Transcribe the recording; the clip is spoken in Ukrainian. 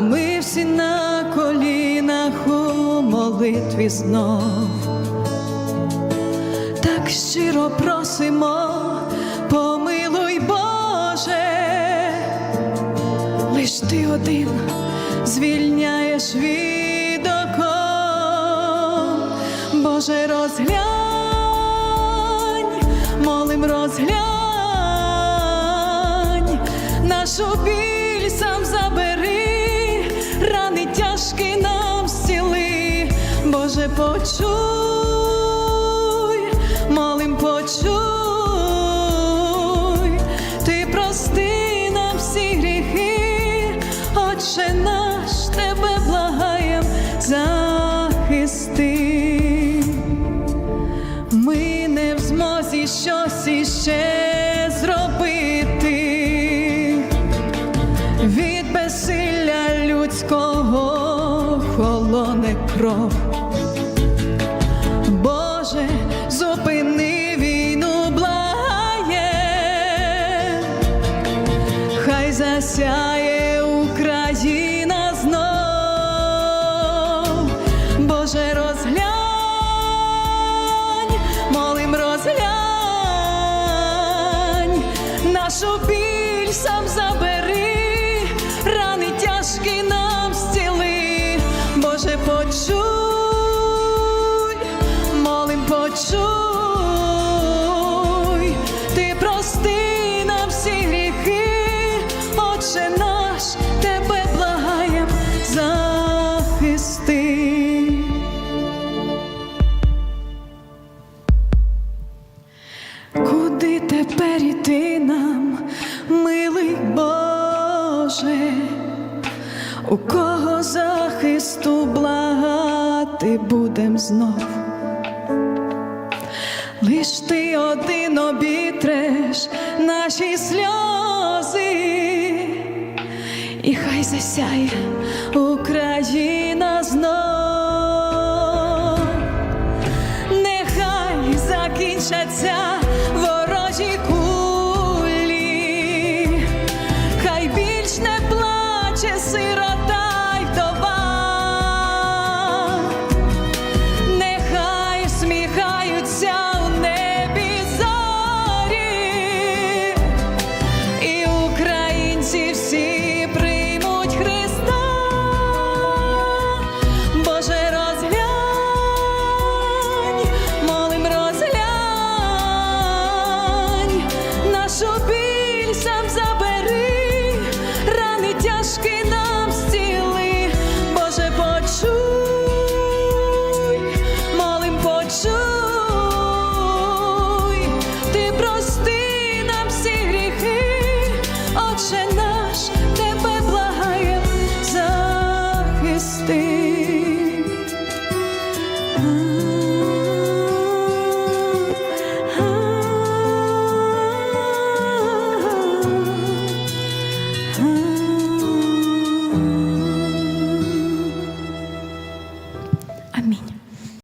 Ми всі на колінах у молитві знов. Так щиро просимо, помилуй Боже, лиш ти один звільняєш від оков. Боже, розглянь, молим розглянь, нашу біль сам забери, рани тяжкі нам зціли, Боже, почуй, молим почуй, ти прости нам всі гріхи, Отче наш, тебе благаєм, захисти. Ми не в змозі щось іще людського холоне кров. Боже, зупини війну, благає, хай засяє Україна знов. Боже, розглянь, молим розглянь, нашу біль сам забери, Куди тепер іти нам, милий Боже, у кого захисту благати будем знов? Лиш ти один обітреш наші сльози, і хай засяє Україна плаче